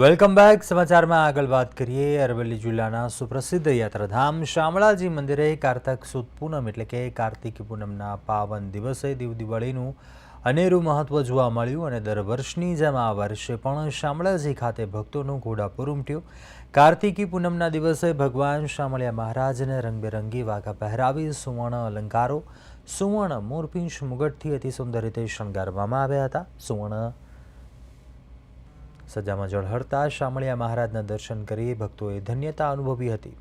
Welcome back સમાચારમાં આગળ વાત કરીએ. અરવલ્લી જિલ્લાના સુપ્રસિદ્ધ યાત્રાધામ શામળાજી મંદિરે કારતક સુદ પૂનમ એટલે કે કાર્તિકી પૂનમના પાવન દિવસે દીવ દિવાળીનું અનેરું મહત્વ જોવા મળ્યું અને દર વર્ષની જેમ આ વર્ષે પણ શામળાજી ખાતે ભક્તોનું ઘોડાપુર ઉમટ્યું. કાર્તિકી પૂનમના દિવસે ભગવાન શામળિયા મહારાજને રંગબેરંગી વાઘા પહેરાવી સુવર્ણ અલંકારો, સુવર્ણ મોરપીંછ મુગટથી અતિ સુંદર રીતે શણગારવામાં આવ્યા હતા. સુવર્ણ સજામાં જળહળતા શામળિયા મહારાજના દર્શન કરી ભક્તોએ ધન્યતા અનુભવી હતી.